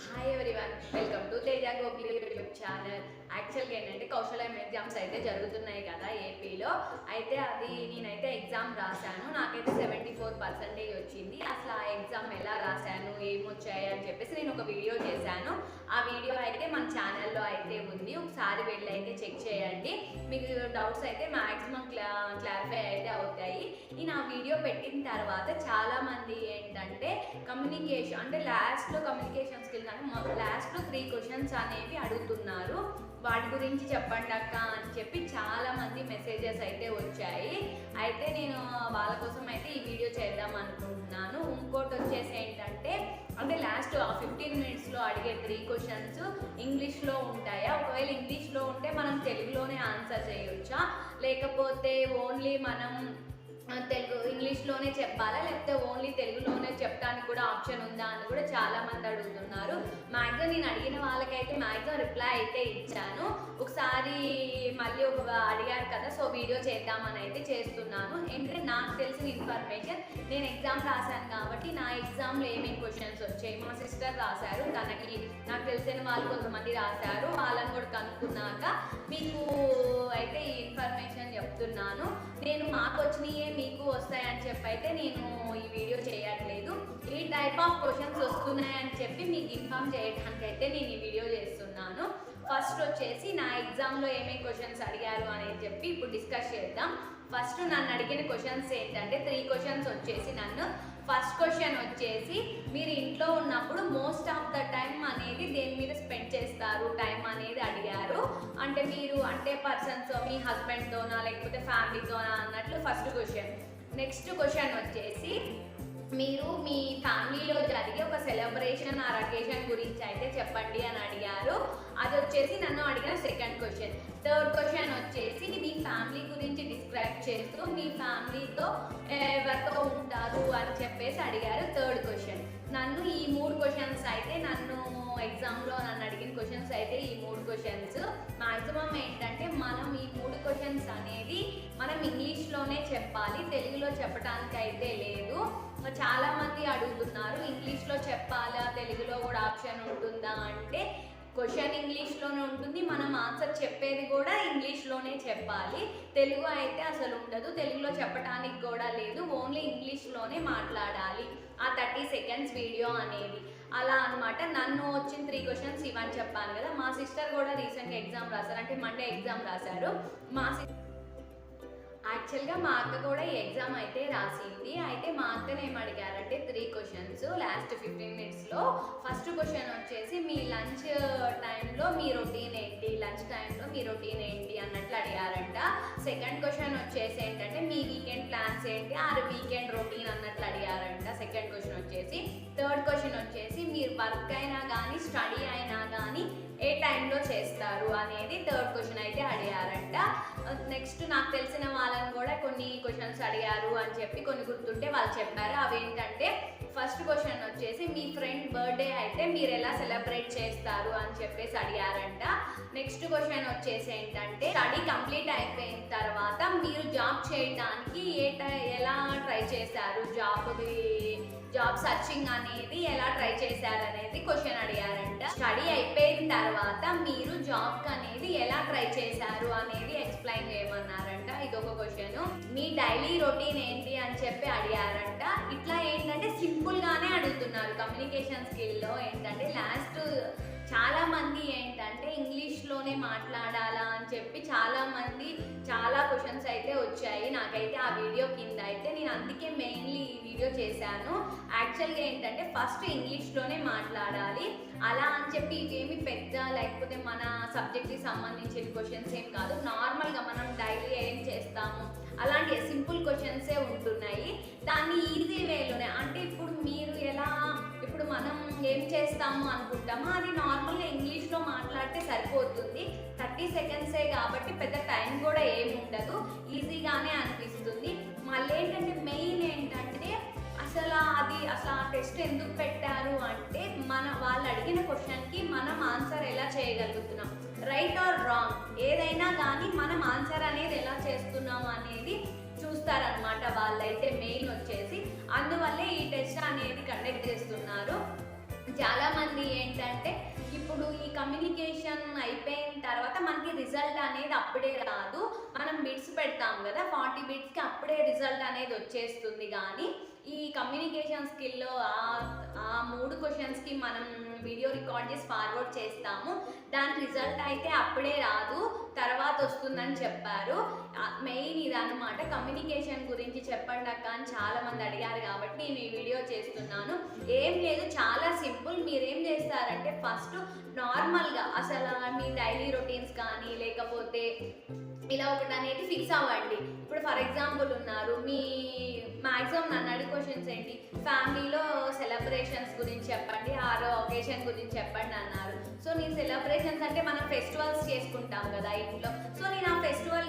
Hi everyone welcome to Teja Gopi YouTube channel యాక్చువల్గా ఏంటంటే కౌశలం exams అయితే జరుగుతున్నాయి కదా ఏపీలో అయితే అది నేనైతే ఎగ్జామ్ రాశాను. నాకైతే సెవెంటీ ఫోర్ పర్సెంటేజ్ వచ్చింది. అసలు ఆ ఎగ్జామ్ ఎలా రాశాను ఏమొచ్చాయి అని చెప్పేసి నేను ఒక వీడియో చేశాను. ఆ వీడియో అయితే మన ఛానల్లో అయితే ఉంది. ఒకసారి వెళ్ళి అయితే చెక్ చేయండి. మీకు డౌట్స్ అయితే మ్యాక్సిమం క్లా క్లారిఫై ఈ నా నేను ఆ వీడియో పెట్టిన తర్వాత చాలామంది ఏంటంటే కమ్యూనికేషన్ అంటే లాస్ట్లో కమ్యూనికేషన్ స్కిల్ కానీ లాస్ట్లో త్రీ క్వశ్చన్స్ అనేవి అడుగుతున్నారు. వాటి గురించి చెప్పండి అక్క అని చెప్పి చాలా మంది మెసేజెస్ అయితే వచ్చాయి. అయితే నేను వాళ్ళ కోసం అయితే ఈ వీడియో చేద్దాం అనుకుంటున్నాను. ఇంకోటి వచ్చేసి ఏంటంటే అంటే లాస్ట్ ఫిఫ్టీన్ మినిట్స్లో అడిగే త్రీ క్వశ్చన్స్ ఇంగ్లీష్లో ఉంటాయా? ఒకవేళ ఇంగ్లీష్లో ఉంటే మనం తెలుగులోనే ఆన్సర్ చేయొచ్చా? లేకపోతే ఓన్లీ మనం తెలుగు ఇంగ్లీష్లోనే చెప్పాలా? లేకపోతే ఓన్లీ తెలుగులోనే చెప్పడానికి కూడా ఆప్షన్ ఉందా అని కూడా చాలా మంది అడుగుతున్నారు. మ్యాక్సిమం నేను అడిగిన వాళ్ళకైతే మ్యాక్సిమం రిప్లై అయితే ఇచ్చాను. ఒకసారి మళ్ళీ ఒక అడిగారు కదా సో వీడియో చేద్దామని అయితే చేస్తున్నాను. ఏంటంటే నాకు తెలిసిన ఇన్ఫర్మేషన్ నేను ఎగ్జామ్ రాశాను కాబట్టి నా ఎగ్జామ్లో ఏమేమి క్వశ్చన్స్ వచ్చాయి? మా సిస్టర్ రాశారు తనకి నాకు తెలిసిన వాళ్ళు కొంతమంది రాశారు వాళ్ళని కూడా కనుక్కున్నాక మీకు అయితే ఈ ఇన్ఫర్మేషన్ చెప్తున్నాను. నేను మాకు వచ్చినాయే మీకు వస్తాయని చెప్పి అయితే నేను ఈ వీడియో చేయట్లేదు. ఈ టైప్ ఆఫ్ క్వశ్చన్స్ వస్తున్నాయని చెప్పి మీకు ఇన్ఫామ్ చేయడానికి అయితే నేను ఈ వీడియో చేస్తున్నాను. ఫస్ట్ వచ్చేసి నా ఎగ్జామ్లో ఏమేమి క్వశ్చన్స్ అడిగారు అనేది చెప్పి ఇప్పుడు డిస్కస్ చేద్దాం. ఫస్ట్ నన్ను అడిగిన క్వశ్చన్స్ ఏంటంటే త్రీ క్వశ్చన్స్ వచ్చేసి నన్ను ఫస్ట్ క్వశ్చన్ వచ్చేసి మీరు ఇంట్లో ఉన్నప్పుడు మోస్ట్ ఆఫ్ ద టైం అనేది దేని మీద స్పెండ్ చేస్తారు? టైం అనేది అడిగారు. అంటే మీరు అంటే పర్సన్స్ మీ హస్బెండ్తోనా లేకపోతే ఫ్యామిలీతోనా అన్నట్లు ఫస్ట్ క్వశ్చన్ నెక్స్ట్ క్వశ్చన్ వచ్చేసి మీరు మీ ఫ్యామిలీలో జరిగే ఒక సెలబ్రేషన్ ఆ అకేషన్ గురించి అయితే చెప్పండి అని అడిగారు. అది వచ్చేసి నన్ను అడిగిన సెకండ్ క్వశ్చన్ థర్డ్ క్వశ్చన్ వచ్చేసి మీ గురించి చేస్తూ మీ ఫ్యామిలీతో ఎవరితో ఉంటారు అని చెప్పేసి అడిగారు థర్డ్ క్వశ్చన్. నన్ను ఈ మూడు క్వశ్చన్స్ అయితే నన్ను ఎగ్జామ్లో నన్ను అడిగిన క్వశ్చన్స్ అయితే ఈ మూడు క్వశ్చన్స్. మాక్సిమం ఏంటంటే మనం ఈ మూడు క్వశ్చన్స్ అనేది మనం ఇంగ్లీష్లోనే చెప్పాలి తెలుగులో చెప్పడానికి అయితే లేదు. చాలామంది అడుగుతున్నారు ఇంగ్లీష్లో చెప్పాలా? తెలుగులో కూడా ఆప్షన్ ఉంటుందా? అంటే క్వశ్చన్ ఇంగ్లీష్లోనే ఉంటుంది. మనం ఆన్సర్ చెప్పేది కూడా ఇంగ్లీష్లోనే చెప్పాలి. తెలుగు అయితే అసలు ఉండదు. తెలుగులో చెప్పడానికి కూడా లేదు. ఓన్లీ ఇంగ్లీష్లోనే మాట్లాడాలి. ఆ థర్టీ సెకండ్స్ వీడియో అనేది. అలా అనమాట నన్ను వచ్చిన త్రీ క్వశ్చన్స్ ఇవని చెప్పాను కదా. మా సిస్టర్ కూడా రీసెంట్గా ఎగ్జామ్ రాశారు. అంటే మండే ఎగ్జామ్ రాశారు. మా సిస్టర్ యాక్చువల్గా మా అక్క కూడా ఈ ఎగ్జామ్ అయితే రాసింది. అయితే మా అక్కను ఏం అడిగారంటే త్రీ క్వశ్చన్స్ లాస్ట్ ఫిఫ్టీన్ మినిట్స్లో ఫస్ట్ క్వశ్చన్ వచ్చేసి మీ లంచ్ టైంలో మీ రొటీన్ ఏంటి? లంచ్ టైంలో మీ రొటీన్ ఏంటి? అన్నట్లు అడిగారంట. సెకండ్ క్వశ్చన్ వచ్చేసి ఏంటంటే మీ వీకెండ్ ప్లాన్స్ ఏంటి? ఆర్ వీకెండ్ రొటీన్ అన్నట్లు అడిగారంట. సెకండ్ క్వశ్చన్ వచ్చేసి థర్డ్ క్వశ్చన్ వచ్చేసి మీరు వర్క్ అయినా కానీ స్టడీ అయినా కానీ ఏ టైంలో చేస్తారు అనేది థర్డ్ క్వశ్చన్ అయితే అడిగారంట. నెక్స్ట్ నాకు తెలిసిన వాళ్ళని కూడా కొన్ని క్వశ్చన్స్ అడిగారు అని చెప్పి కొన్ని గుర్తుంటే వాళ్ళు చెప్పారు. అవేంటంటే ఫస్ట్ క్వశ్చన్ వచ్చేసి మీ ఫ్రెండ్ బర్త్డే అయితే మీరు ఎలా సెలబ్రేట్ చేస్తారు? అని చెప్పేసి అడిగారంట. నెక్స్ట్ క్వశ్చన్ వచ్చేసి ఏంటంటే స్టడీ కంప్లీట్ అయిపోయిన తర్వాత మీరు జాబ్ చేయడానికి ఏ టై- ఎలా ట్రై చేశారు? జాబ్ది జాబ్ సర్చింగ్ అనేది ఎలా ట్రై చేశారు? అనేది క్వశ్చన్ అడిగారంట. స్టడీ అయిపోయిన తర్వాత మీరు జాబ్ అనేది ఎలా ట్రై చేశారు? అనేది ఎక్స్ప్లెయిన్ చేయమన్నారంట. ఇది ఒక క్వశ్చన్. మీ డైలీ రొటీన్ ఏంటి? అని చెప్పి అడిగారంట. ఇట్లా ఏంటంటే గానే అడుగుతున్నారు కమ్యూనికేషన్ స్కిల్లో ఏంటంటే లాస్ట్ చాలా మంది ఏంటంటే ఇంగ్లీష్లోనే మాట్లాడాలా అని చెప్పి చాలా మంది చాలా క్వశ్చన్స్ అయితే వచ్చాయి. నాకైతే ఆ వీడియో కింద అయితే నేను అందుకే మెయిన్లీ ఈ వీడియో చేశాను. యాక్చువల్గా ఏంటంటే ఫస్ట్ ఇంగ్లీష్లోనే మాట్లాడాలి. అలా అని చెప్పి ఇవేమి పెద్ద లేకపోతే మన సబ్జెక్ట్కి సంబంధించిన క్వశ్చన్స్ ఏం కాదు. నార్మల్గా మనం డైలీ ఏం చేస్తాము? అలాంటి సింపుల్ క్వశ్చన్సే ఉంటున్నాయి. దాన్ని ఈజీ వేలోనే అంటే ఇప్పుడు మీరు ఎలా ఇప్పుడు మనం ఏం చేస్తాము అనుకుంటామో అది నార్మల్గా ఇంగ్లీష్లో మాట్లాడితే సరిపోతుంది. థర్టీ సెకండ్సే కాబట్టి పెద్ద టైం కూడా ఏమి ఉండదు ఈజీగానే అనిపిస్తుంది. మళ్ళీ ఏంటంటే మెయిన్ ఏంటంటే అది అసలు ఆ టెస్ట్ ఎందుకు పెట్టారు అంటే మన వాళ్ళు అడిగిన క్వశ్చన్కి మనం ఆన్సర్ ఎలా చేయగలుగుతున్నాం? రైట్ ఆర్ రాంగ్ ఏదైనా కానీ మనం ఆన్సర్ అనేది ఎలా చేస్తున్నాం అనేది చూస్తారనమాట వాళ్ళైతే మెయిన్ వచ్చేసి. అందువల్లే ఈ టెస్ట్ అనేది కండక్ట్ చేస్తున్నారు. చాలామంది ఏంటంటే ఇప్పుడు ఈ కమ్యూనికేషన్ అయిపోయిన తర్వాత మనకి రిజల్ట్ అనేది అప్పుడే రాదు. మనం బిట్స్ పెడతాం కదా ఫార్టీ బిట్స్కి అప్పుడే రిజల్ట్ అనేది వచ్చేస్తుంది కానీ ఈ కమ్యూనికేషన్ స్కిల్లో ఆ మూడు క్వశ్చన్స్కి మనం వీడియో రికార్డ్ చేసి ఫార్వర్డ్ చేస్తాము. దాని రిజల్ట్ అయితే అప్పుడే రాదు తర్వాత వస్తుందని చెప్పారు. మెయిన్ ఇది కమ్యూనికేషన్ గురించి చెప్పండి అక్క అని చాలా మంది అడిగారు కాబట్టి నేను ఈ వీడియో చేస్తున్నాను. ఏం లేదు చాలా సింపుల్ మీరేం చేస్తారంటే ఫస్ట్ నార్మల్గా అసలు మీ డైలీ రొటీన్స్ కానీ లేకపోతే ఇలా ఒకటి అనేది ఫిక్స్ అవ్వండి. ఇప్పుడు ఫర్ ఎగ్జాంపుల్ ఉన్నారు మీ మ్యాక్సిమం నన్ను క్వశ్చన్స్ ఏంటి? ఫ్యామిలీలో సెలబ్రేషన్స్ గురించి చెప్పండి ఆరో ఒకేషన్ గురించి చెప్పండి అన్నారు. సో నేను సెలబ్రేషన్స్ అంటే మనం ఫెస్టివల్స్ చేసుకుంటాం కదా ఇంట్లో. సో నేను ఆ ఫెస్టివల్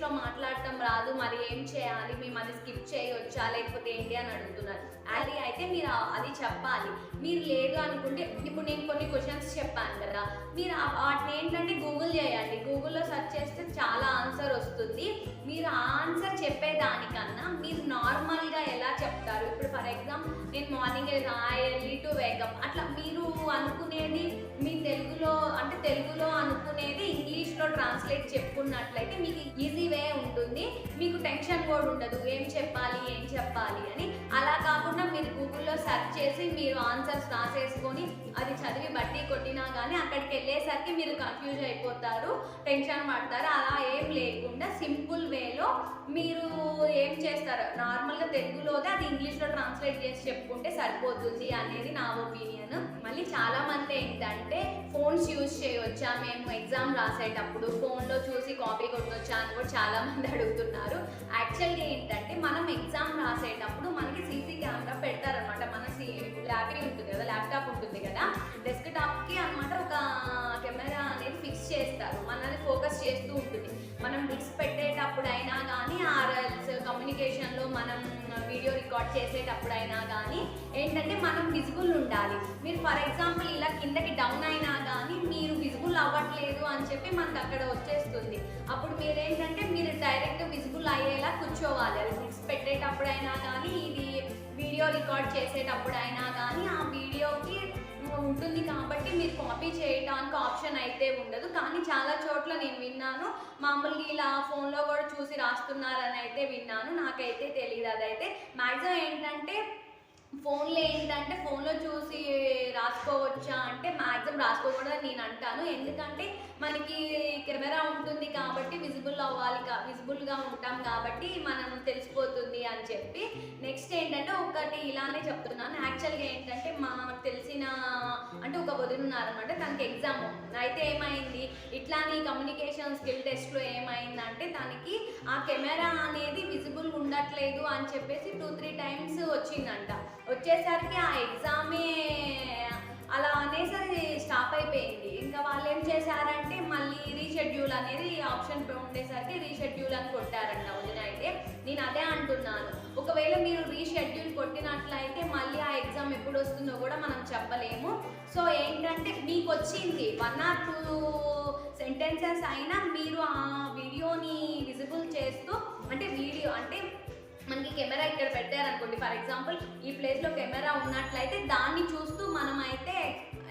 ఇంగ్లీష్లో మాట్లాడటం రాదు మరి ఏం చేయాలి? మేము అది స్కిప్ చేయొచ్చా లేకపోతే ఏంటి అని అడుగుతున్నారు. అది అయితే మీరు అది చెప్పాలి. మీరు లేదు అనుకుంటే ఇప్పుడు నేను కొన్ని క్వశ్చన్స్ చెప్పాను కదా. మీరు వాటిని ఏంటంటే గూగుల్ చేయండి. గూగుల్లో సెర్చ్ చేస్తే చాలా ఆన్సర్ వస్తుంది. మీరు ఆ ఆన్సర్ చెప్పేదానికన్నా మీరు నార్మల్గా ఎలా చెప్తారు ఎగ్జామ్ ఎగ్జాంపుల్ నేను మార్నింగ్ ఎర్లీ టు వేగం అట్లా మీరు అనుకునేది మీ తెలుగులో అంటే తెలుగులో అనుకునేది ఇంగ్లీష్లో ట్రాన్స్లేట్ చెప్పుకున్నట్లయితే మీకు ఈజీ వే ఉంటుంది. మీకు టెన్షన్ కూడా ఉండదు. ఏం చెప్పాలి ఏం చెప్పాలి అని. అలా కాకుండా మీరు గూగుల్లో సెర్చ్ చేసి మీరు ఆన్సర్స్ రాసేసుకొని అది చదివి బట్టి కొట్టినా కానీ అక్కడికి వెళ్ళేసరికి మీరు కన్ఫ్యూజ్ అయిపోతారు టెన్షన్ పడతారు. అలా ఏం లేకుండా సింపుల్ వేలో మీరు ఏం చేస్తారు? నార్మల్గా తెలుగులోదే అది ఇంగ్లీష్లో ట్రాన్స్లేట్ చేసి చెప్పుకుంటే సరిపోతుంది అనేది నా ఒపీనియన్ మళ్ళీ చాలామంది ఏంటంటే ఫోన్స్ యూజ్ చేయవచ్చా మేము ఎగ్జామ్ రాసేటప్పుడు ఫోన్లో చూసి కాపీ కొట్టవచ్చా అని కూడా చాలామంది అడుగుతున్నారు. యాక్చువల్గా ఏంటంటే మనం ఎగ్జామ్ రాసేటప్పుడు మనకి సీసీ కెమెరా పెడతారనమాట మన సి ఉంటుంది కదా ల్యాప్టాప్ ఉంటుంది కదా డెస్క్ టాప్కి అనమాట ఒక కెమెరా అనేది ఫిక్స్ చేస్తారు. మనది ఫోకస్ చేస్తూ ఉంటుంది. మనం బిట్స్ పెట్టేటప్పుడు అయినా కానీ ఆర్ఎల్స్ కమ్యూనికేషన్లో మనం వీడియో రికార్డ్ చేసేటప్పుడైనా కానీ ఏంటంటే మనం విజిబుల్ ఉండాలి. మీరు ఫర్ ఎగ్జాంపుల్ ఇలా కిందకి డౌన్ అయినా కానీ మీరు విజిబుల్ అవ్వట్లేదు అని చెప్పి మనకు అక్కడ వచ్చేస్తుంది. అప్పుడు మీరేంటంటే మీరు డైరెక్ట్ విజిబుల్ అయ్యేలా కూర్చోవాలి. అది బిట్స్ పెట్టేటప్పుడైనా కానీ ఇది వీడియో రికార్డ్ చేసేటప్పుడు అయినా కానీ ఆ వీడియోకి ఉంటుంది కాబట్టి మీరు కాపీ చేయడానికి ఆప్షన్ అయితే ఉండదు. కానీ చాలా చోట్ల నేను విన్నాను. మామూలుగా ఇలా ఫోన్లో కూడా చూసి రాస్తున్నారని అయితే విన్నాను. నాకైతే తెలియదు అదైతే మ్యాక్సిమం ఏంటంటే ఫోన్లో ఏంటంటే ఫోన్లో చూసి రాసుకోవచ్చా అంటే మ్యాక్సిమం రాసుకోకూడదని నేను అంటాను. ఎందుకంటే మనకి కెమెరా ఉంటుంది కాబట్టి విజిబుల్ అవ్వాలి కా విజిబుల్గా ఉంటాం కాబట్టి మనం తెలిసిపోతుంది అని చెప్పి. నెక్స్ట్ ఏంటంటే ఒకటి ఇలానే చెప్తున్నాను. యాక్చువల్గా ఏంటంటే మాకు తెలిసిన ఒక తనకి ఎగ్జామ్ అయితే ఏమైంది? ఇట్లాని కమ్యూనికేషన్ స్కిల్ టెస్ట్లో ఏమైందంటే తనకి ఆ కెమెరా అనేది విజిబుల్ ఉండట్లేదు అని చెప్పేసి టూ త్రీ టైమ్స్ వచ్చిందంట. వచ్చేసరికి ఆ ఎగ్జామే అలా అనేసరి స్టాప్ అయిపోయింది. ఇంకా వాళ్ళు ఏం చేశారంటే మళ్ళీ రీషెడ్యూల్ అనేది ఆప్షన్ ఉండేసరికి రీషెడ్యూల్ అని కొట్టారంట వదిన అయితే నేను అదే అంటున్నాను. ఒకవేళ మీరు రీషెడ్యూల్ కొట్టినట్లయితే మళ్ళీ ఎప్పుడు వస్తుందో కూడా మనం చెప్పలేము. సో ఏంటంటే మీకు వచ్చింది వన్ ఆర్ టూ సెంటెన్సెస్ అయినా మీరు ఆ వీడియోని విజిబుల్ చేస్తూ అంటే వీడియో అంటే మనకి కెమెరా ఇక్కడ పెట్టారనుకోండి. ఫర్ ఎగ్జాంపుల్ ఈ ప్లేస్లో కెమెరా ఉన్నట్లయితే దాన్ని చూస్తూ మనం అయితే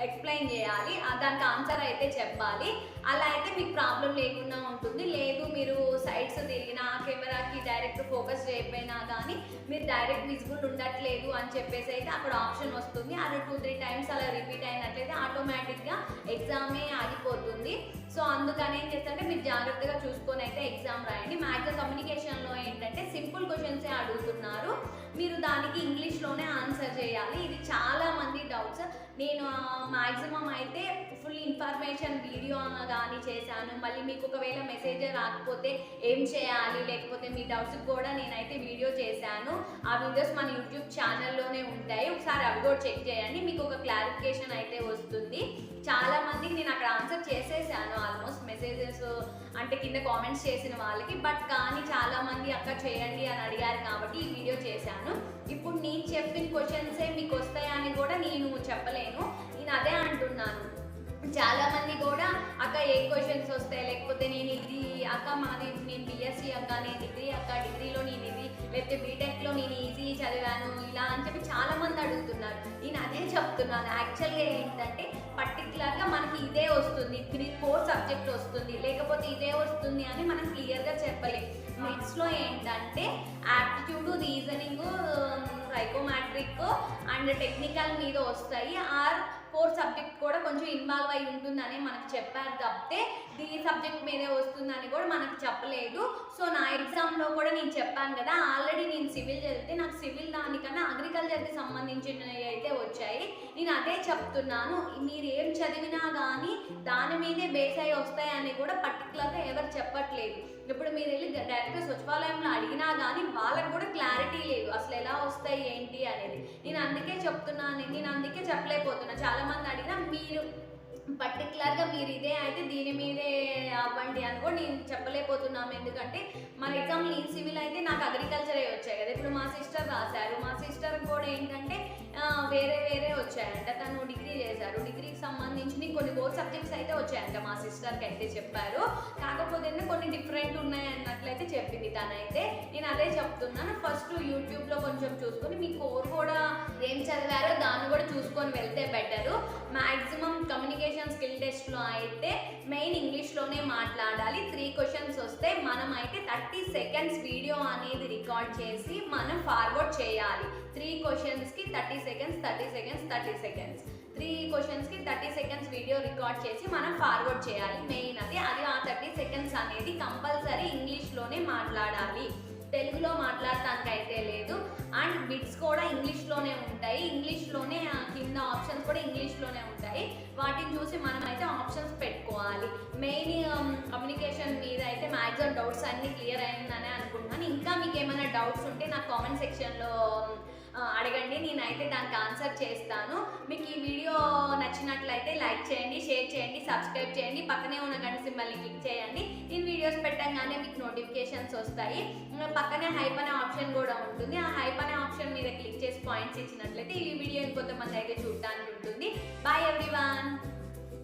ఎక్స్ప్లెయిన్ చేయాలి. దానికి ఆన్సర్ అయితే చెప్పాలి. అలా అయితే మీకు ప్రాబ్లం లేకుండా ఉంటుంది. లేదు మీరు సైడ్స్ తిరిగినా కెమెరాకి డైరెక్ట్ ఫోకస్ చేయకపోయినా కానీ మీరు డైరెక్ట్ విజిబుల్ ఉండట్లేదు అని చెప్పేసి అయితే అక్కడ ఆప్షన్ వస్తుంది. అది టూ త్రీ టైమ్స్ అలా రిపీట్ అయినట్లయితే ఆటోమేటిక్గా ఎగ్జామే ఆగిపోతుంది. సో అందుకని ఏం చేస్తారంటే మీరు జాగ్రత్తగా చూసుకొని అయితే ఎగ్జామ్ రాయండి. మ్యాథ్స్ కమ్యూనికేషన్లో ఏంటంటే సింపుల్ క్వశ్చన్సే మీరు దానికి ఇంగ్లీష్లోనే ఆన్సర్ చేయాలి. ఇది చాలా మంది డౌట్స్. నేను మ్యాక్సిమం అయితే ఫుల్ ఇన్ఫర్మేషన్ వీడియో కానీ చేశాను. మళ్ళీ మీకు ఒకవేళ మెసేజ్ రాకపోతే ఏం చేయాలి? లేకపోతే మీ డౌట్స్ కూడా నేనైతే వీడియో చేశాను. ఆ వీడియోస్ మన యూట్యూబ్ ఛానల్లోనే ఉంటాయి. ఒకసారి అవి కూడా చెక్ చేయండి. మీకు ఒక క్లారిఫికేషన్ అయితే వస్తుంది. చాలా మందికి నేను అక్కడ ఆన్సర్ చేసేసాను. మెసేజెస్ అంటే కింద కామెంట్స్ చేసిన వాళ్ళకి. బట్ కానీ చాలా మంది అక్క చేయండి అని అడిగారు కాబట్టి ఈ వీడియో చేశాను. ఇప్పుడు నేను చెప్పిన క్వశ్చన్సే మీకు వస్తాయని కూడా నేను చెప్పలేను. నేను అదే అంటున్నాను. చాలా మంది కూడా అక్క ఏ క్వశ్చన్స్ వస్తాయి? లేకపోతే నేను ఇది అక్క మాది నేను బిఎస్సి అక్క నేను డిగ్రీ అక్క డిగ్రీలో నేను ఇది లేకపోతే బీటెక్లో నేను ఈజీ చదివాను చెప్తున్నారు. నేను అదే చెప్తున్నాను. యాక్చువల్గా ఏంటంటే పర్టికులర్గా మనకి ఇదే వస్తుంది. త్రీ ఫోర్ సబ్జెక్ట్ వస్తుంది. లేకపోతే ఇదే వస్తుంది అని మనం క్లియర్గా చెప్పలేం. మిక్స్లో ఏంటంటే aptitude reasoning psychometric and technical మీద వస్తాయి. ఆర్ కోర్ సబ్జెక్ట్ కూడా కొంచెం ఇన్వాల్వ్ అయి ఉంటుందని మనకు చెప్పారు తప్పితే ఈ సబ్జెక్ట్ మీదే వస్తుందని కూడా మనకు చెప్పలేదు. సో నా ఎగ్జామ్లో కూడా నేను చెప్పాను కదా ఆల్రెడీ నేను సివిల్ చదివితే నాకు సివిల్ దానికన్నా అగ్రికల్చర్కి సంబంధించినవి అయితే వచ్చాయి. నేను అదే చెప్తున్నాను మీరు ఏం చదివినా కానీ దాని మీదే బేస్ అయి వస్తాయని కూడా పర్టికులర్గా ఎవరు చెప్పట్లేదు. ఇప్పుడు మీరు వెళ్ళి డైరెక్ట్గా సచివాలయంలో అడిగినా కానీ వాళ్ళకి కూడా క్లారిటీ లేదు అసలు ఎలా వస్తాయి ఏంటి అనేది. నేను అందుకే చెప్తున్నాను నేను అందుకే చెప్పలేకపోతున్నా. చాలా మంది అడిగినా మీరు పర్టికులర్గా మీరు ఇదే అయితే దీని మీదే అవ్వండి అని కూడా నేను చెప్పలేకపోతున్నాము. ఎందుకంటే మన ఎగ్జామ్ ఈ సివిల్ అయితే నాకు అగ్రికల్చరే వచ్చాయి కదా. ఇప్పుడు మా సిస్టర్ రాశారు. మా సిస్టర్ కూడా ఏంటంటే వేరే వేరే వచ్చాయంట. తను డిగ్రీ చేశారు. డిగ్రీకి సంబంధించి కొన్ని కోర్ సబ్జెక్ట్స్ అయితే వచ్చాయంట మా సిస్టర్కి అయితే చెప్పారు. కాకపోతే కొన్ని డిఫరెంట్ ఉన్నాయి అయితే చెప్పింది తనైతే. నేను అదే చెప్తున్నాను. ఫస్ట్ యూట్యూబ్లో కొంచెం చూసుకొని మీ కోర్ కూడా ఏం చదివారో దాన్ని కూడా చూసుకొని వెళ్తే బెటరు మ్యాక్సిమం కమ్యూనికేషన్ స్కిల్ టెస్ట్లో అయితే మెయిన్ ఇంగ్లీష్లోనే మాట్లాడాలి. త్రీ క్వశ్చన్స్ వస్తే మనం అయితే థర్టీ సెకండ్స్ వీడియో అనేది రికార్డ్ చేసి మనం ఫార్వర్డ్ చేయాలి. త్రీ క్వశ్చన్స్కి thirty seconds thirty seconds thirty seconds క్వశ్చన్స్కి థర్టీ సెకండ్స్ వీడియో రికార్డ్ చేసి మనం ఫార్వర్డ్ చేయాలి. మెయిన్ అది. అది ఆ థర్టీ సెకండ్స్ అనేది కంపల్సరీ ఇంగ్లీష్లోనే మాట్లాడాలి. తెలుగులో మాట్లాడటానికి అయితే లేదు. అండ్ బిట్స్ కూడా ఇంగ్లీష్లోనే ఉంటాయి. ఇంగ్లీష్లోనే కింద ఆప్షన్స్ కూడా ఇంగ్లీష్లోనే ఉంటాయి. వాటిని చూసి మనం అయితే ఆప్షన్స్ పెట్టుకోవాలి మెయిన్ కమ్యూనికేషన్ um, మీద అయితే మ్యాక్సిమం డౌట్స్ అన్నీ క్లియర్ అయిందని అనుకుంటున్నాను. ఇంకా మీకు ఏమైనా డౌట్స్ ఉంటే నా కామెంట్ సెక్షన్లో అడగండి నేనైతే దానికి ఆన్సర్ చేస్తాను. మీకు ఈ వీడియో నచ్చినట్లయితే లైక్ చేయండి షేర్ చేయండి సబ్స్క్రైబ్ చేయండి. పక్కనే ఉన్న గంట సింబల్ని క్లిక్ చేయండి. నేను వీడియోస్ పెట్టంగానే మీకు నోటిఫికేషన్స్ వస్తాయి. పక్కనే హైప్ అనే ఆప్షన్ కూడా ఉంటుంది. ఆ హైప్ అనే ఆప్షన్ మీద క్లిక్ చేసి పాయింట్స్ ఇచ్చినట్లయితే ఈ వీడియో ఇంకొంతమంది అయితే చూడటానికి ఉంటుంది. Bye everyone